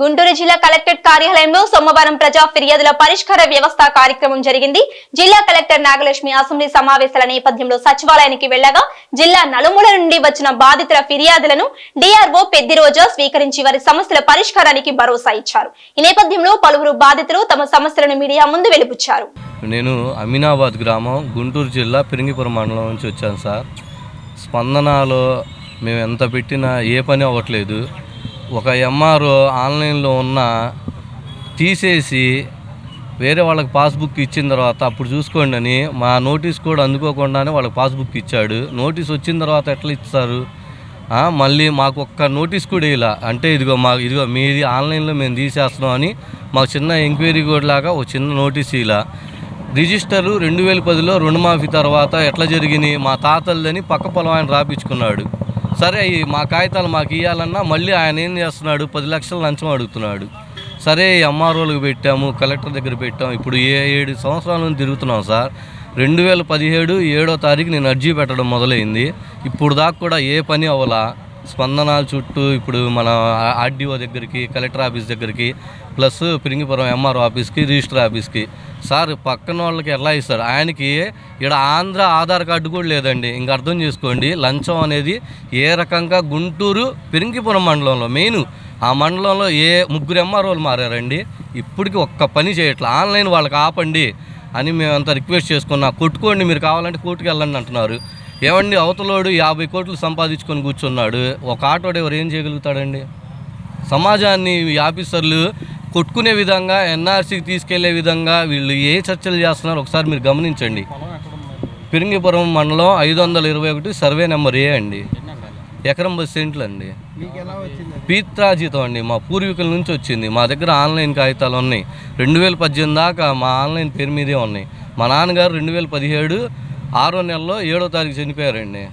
గుంటూరు జిల్లా కలెక్టర్ కార్యాలయంలో సోమవారం ప్రజా ఫిర్యాదుల పరిష్కార వ్యవస్థ కార్యక్రమం జరిగింది. జిల్లా కలెక్టర్ నాగలక్ష్మి అసెంబ్లీ సమావేశాల నేపథ్యంలో సచివాలయానికి వెళ్ళగా జిల్లా నలుమూల నుండి వచ్చిన బాధితుల ఫిర్యాదులను డిఆర్ఓ పెద్దిరోజా స్వీకరించి వారి సమస్యల పరిష్కారానికి భరోసా ఇచ్చారు. ఈ నేపథ్యంలో పలువురు బాధితులు తమ సమస్యలను మీడియా ముందు వెలుపుచ్చారు. నేను అమీనాబాద్ గ్రామం గుంటూరు జిల్లా పిరింగిపురం మండలం నుంచి వచ్చాను సార్. స్పందనలో మేము ఎంత పెట్టినా ఏ పని అవ్వట్లేదు. ఒక ఎంఆర్ఓ ఆన్లైన్లో ఉన్న తీసేసి వేరే వాళ్ళకి పాస్బుక్ ఇచ్చిన తర్వాత అప్పుడు చూసుకోండి అని మా నోటీస్ కూడా అందుకోకుండానే వాళ్ళకి పాస్బుక్ ఇచ్చాడు. నోటీస్ వచ్చిన తర్వాత ఎట్లా ఇస్తారు? మళ్ళీ మాకు ఒక్క నోటీస్ కూడా ఇలా అంటే ఇదిగో మా ఇదిగో మీది ఆన్లైన్లో మేము తీసేస్తున్నాం అని మాకు చిన్న ఎంక్వైరీ కూడా లాగా ఒక చిన్న నోటీస్ ఇలా రిజిస్టరు రెండు వేల పదిలో రుణమాఫీ తర్వాత ఎట్లా జరిగినాయి? మా తాతలదని పక్క పొలం ఆయన రాపించుకున్నాడు. సరే ఈ మా కాగితాలు మాకు ఇవ్వాలన్నా మళ్ళీ ఆయన ఏం చేస్తున్నాడు? పది లక్షలు లంచం అడుగుతున్నాడు. సరే ఎంఆర్ఓలకు పెట్టాము కలెక్టర్ దగ్గర పెట్టాము ఇప్పుడు ఏ ఏడు సంవత్సరాల నుంచి తిరుగుతున్నాం సార్. రెండు వేల పదిహేడు ఏడో తారీఖు నేను అర్జీ పెట్టడం మొదలైంది. ఇప్పుడు దాకా కూడా ఏ పని అవ్వలా. స్పందనాల చుట్టూ ఇప్పుడు మన ఆర్డీఓ దగ్గరికి కలెక్టర్ ఆఫీస్ దగ్గరికి ప్లస్ పిరింగిపురం ఎంఆర్ఓ ఆఫీస్కి రిజిస్టర్ ఆఫీస్కి. సార్ పక్కన వాళ్ళకి ఎలా ఇస్తారు ఆయనకి ఇక్కడ ఆంధ్ర ఆధార్ కార్డు కూడా లేదండి. ఇంక అర్థం చేసుకోండి లంచం అనేది ఏ రకంగా గుంటూరు పెరింగిపురం మండలంలో మెయిన్. ఆ మండలంలో ఏ ముగ్గురు ఎంఆర్ఓలు మారారండి? ఇప్పటికి ఒక్క పని చేయట్లా. ఆన్లైన్ వాళ్ళకి ఆపండి అని మేమంతా రిక్వెస్ట్ చేసుకున్నా. కొట్టుకోండి మీరు కావాలంటే కోర్టుకు వెళ్ళండి అంటున్నారు. ఏమండి అవతలోడు యాభై కోట్లు సంపాదించుకొని కూర్చున్నాడు. ఒక ఆటోడు ఎవరు ఏం చేయగలుగుతాడండి? సమాజాన్ని ఆఫీసర్లు కొట్టుకునే విధంగా ఎన్ఆర్సీకి తీసుకెళ్ళే విధంగా వీళ్ళు ఏ చర్చలు చేస్తున్నారో ఒకసారి మీరు గమనించండి. పిరింగిపురం మండలం ఐదు వందల ఇరవై ఒకటి సర్వే నెంబర్ ఏ అండి? ఎకరం బస్ సెంట్లు అండి పీత్రాజీతం అండి మా పూర్వీకుల నుంచి వచ్చింది. మా దగ్గర ఆన్లైన్ కాగితాలు ఉన్నాయి. రెండు వేల పద్దెనిమిది దాకా మా ఆన్లైన్ పేరు మీదే ఉన్నాయి. మా నాన్నగారు రెండు వేల పదిహేడు ఆరో నెలలో ఏడో తారీఖు చనిపోయారండి.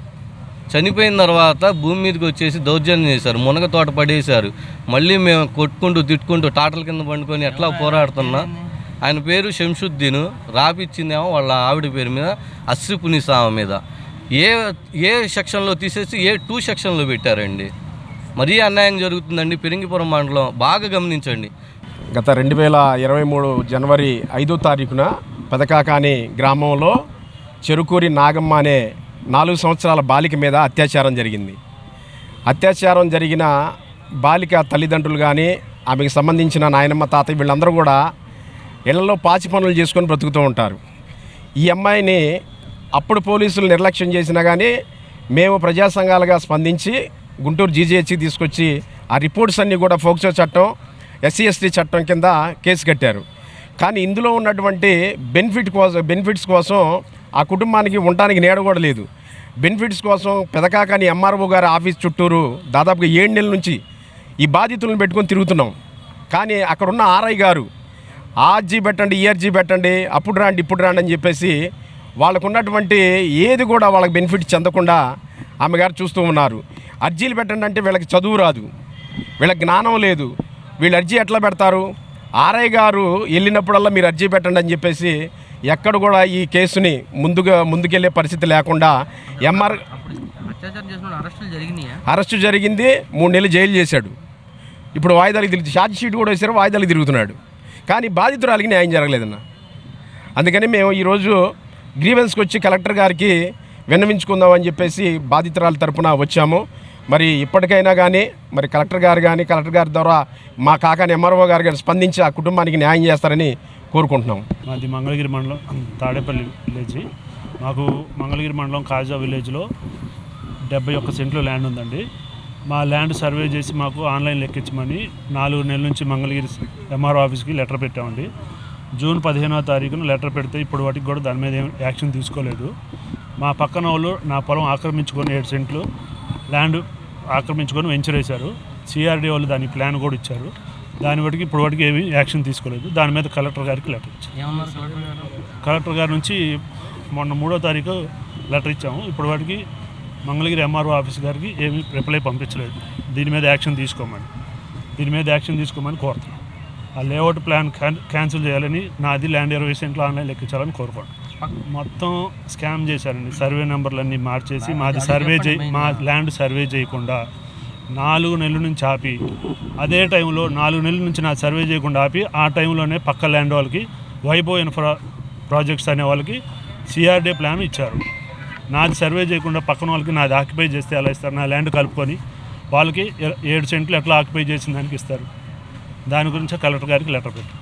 చనిపోయిన తర్వాత భూమి మీదకి వచ్చేసి దౌర్జన్యం చేశారు మునగ తోట పడేశారు. మళ్ళీ మేము కొట్టుకుంటూ తిట్టుకుంటూ టాటల కింద పండుకొని ఎట్లా పోరాడుతున్నా ఆయన పేరు శంషుద్దీన్ రాపిచ్చిందేమో వాళ్ళ ఆవిడ పేరు మీద అశ్రిపునిసామ మీద. ఏ ఏ సెక్షన్లో తీసేసి ఏ టూ సెక్షన్లో పెట్టారండి? మరీ అన్యాయం జరుగుతుందండి పెరింగిపురం మండలం. బాగా గమనించండి. గత రెండు వేల ఇరవై మూడు జనవరి ఐదో తారీఖున పెదకాకాని గ్రామంలో చెరుకూరి నాగమ్మ అనే నాలుగు సంవత్సరాల బాలిక మీద అత్యాచారం జరిగింది. అత్యాచారం జరిగిన బాలిక తల్లిదండ్రులు కానీ ఆమెకు సంబంధించిన నాయనమ్మ తాతయ్య వీళ్ళందరూ కూడా ఇళ్ళలో పాచి పనులు చేసుకొని బ్రతుకుతూ ఉంటారు. ఈ అమ్మాయిని అప్పుడు పోలీసులు నిర్లక్ష్యం చేసినా కానీ మేము ప్రజా సంఘాలుగా స్పందించి గుంటూరు జీజీహెచ్కి తీసుకొచ్చి ఆ రిపోర్ట్స్ అన్నీ కూడా ఫోక్సో చట్టం ఎస్సీ ఎస్టీ చట్టం కింద కేసు కట్టారు. కానీ ఇందులో ఉన్నటువంటి బెనిఫిట్ కోసం బెనిఫిట్స్ కోసం ఆ కుటుంబానికి ఉండటానికి నీడ కూడా లేదు. బెనిఫిట్స్ కోసం పెదకాకాని ఎంఆర్ఓ గారి ఆఫీస్ చుట్టూరు దాదాపుగా ఏడు నెలల నుంచి ఈ బాధితులను పెట్టుకొని తిరుగుతున్నాం. కానీ అక్కడున్న ఆర్ఐ గారు ఆర్జీ పెట్టండి ఈఆర్జీ పెట్టండి అప్పుడు రాండి ఇప్పుడు రాండి అని చెప్పేసి వాళ్ళకు ఉన్నటువంటి ఏది కూడా వాళ్ళకి బెనిఫిట్ చెందకుండా ఆమెగారు చూస్తూ ఉన్నారు. అర్జీలు పెట్టండి అంటే వీళ్ళకి చదువు రాదు. వీళ్ళకి జ్ఞానం లేదు. వీళ్ళు అర్జీ ఎట్లా పెడతారు? ఆర్ఐ గారు వెళ్ళినప్పుడల్లా మీరు అర్జీ పెట్టండి అని చెప్పేసి ఎక్కడ కూడా ఈ కేసుని ముందుగా ముందుకెళ్ళే పరిస్థితి లేకుండా ఎంఆర్ అరెస్టు జరిగింది మూడు నెలలు జైలు చేశాడు. ఇప్పుడు వాయిదాలకు తిరిగి ఛార్జ్ షీట్ కూడా వేశారు వాయిదాలకు తిరుగుతున్నాడు. కానీ బాధితురాలికి న్యాయం జరగలేదన్న. అందుకని మేము ఈరోజు గ్రీవెన్స్కి వచ్చి కలెక్టర్ గారికి విన్నవించుకుందామని చెప్పేసి బాధితురాల తరపున వచ్చాము. మరి ఇప్పటికైనా కానీ మరి కలెక్టర్ గారు కానీ కలెక్టర్ గారి ద్వారా మా కాకాని ఎంఆర్ఓ గారు కానీ స్పందించి ఆ కుటుంబానికి న్యాయం చేస్తారని కోరుకుంటున్నాం. మాది మంగళగిరి మండలం తాడేపల్లి విలేజ్. మాకు మంగళగిరి మండలం కాజా విలేజ్లో డెబ్బై ఒక్క సెంట్లు ల్యాండ్ ఉందండి. మా ల్యాండ్ సర్వే చేసి మాకు ఆన్లైన్ లెక్కించమని నాలుగు నెలల నుంచి మంగళగిరి ఎంఆర్ఓ ఆఫీస్కి లెటర్ పెట్టామండి. జూన్ పదిహేనో తారీఖున లెటర్ పెడితే ఇప్పుడు వాటికి కూడా దాని మీద యాక్షన్ తీసుకోలేదు. మా పక్కన వాళ్ళు నా పొలం ఆక్రమించుకొని ఏడు సెంట్లు ల్యాండ్ ఆక్రమించుకొని వెంచర్ వేశారు సిఆర్డీ వాళ్ళు దాని ప్లాన్ కూడా ఇచ్చారు. దాని బట్టి ఇప్పుడు వాటికి ఏమీ యాక్షన్ తీసుకోలేదు. దాని మీద కలెక్టర్ గారికి లెటర్ ఏమన్నారు కలెక్టర్ గారు? నుంచి మొన్న మూడో తారీఖు లెటర్ ఇచ్చాము. ఇప్పుడు వాటికి మంగళగిరి ఎంఆర్ఓ ఆఫీస్ గారికి ఏమీ రిప్లై పంపించలేదు. దీని మీద యాక్షన్ తీసుకోమని. దీని మీద యాక్షన్ తీసుకోమని కోరుతున్నాం. ఆ లేఅవుట్ ప్లాన్ క్యాన్- క్యాన్సిల్ చేయాలని నాది ల్యాండ్ ఇరవై సెంట్లు ఆన్లైన్ లెక్కించాలని కోరుకోండి. మొత్తం స్కామ్ చేశారండి. సర్వే నెంబర్లన్నీ మార్చేసి మాది సర్వే చేయి మా ల్యాండ్ సర్వే చేయకుండా నాలుగు నెలల నుంచి ఆపి అదే టైంలో నాలుగు నెలల నుంచి నా సర్వే చేయకుండా ఆపి ఆ టైంలోనే పక్క ల్యాండ్ వాళ్ళకి వైభవ్ ఇన్ఫ్రా ప్రాజెక్ట్స్ అనే వాళ్ళకి సిఆర్డే ప్లాన్ ఇచ్చారు. నాది సర్వే చేయకుండా పక్కన వాళ్ళకి నాది ఆక్యుపై చేస్తే ఎలా ఇస్తారు? నా ల్యాండ్ కలుపుకొని వాళ్ళకి ఏ- ఏడు సెంట్లు ఎట్లా ఆక్యుపై చేసిన దానికి ఇస్తారు? దాని గురించి కలెక్టర్ గారికి లెటర్ పెట్టి.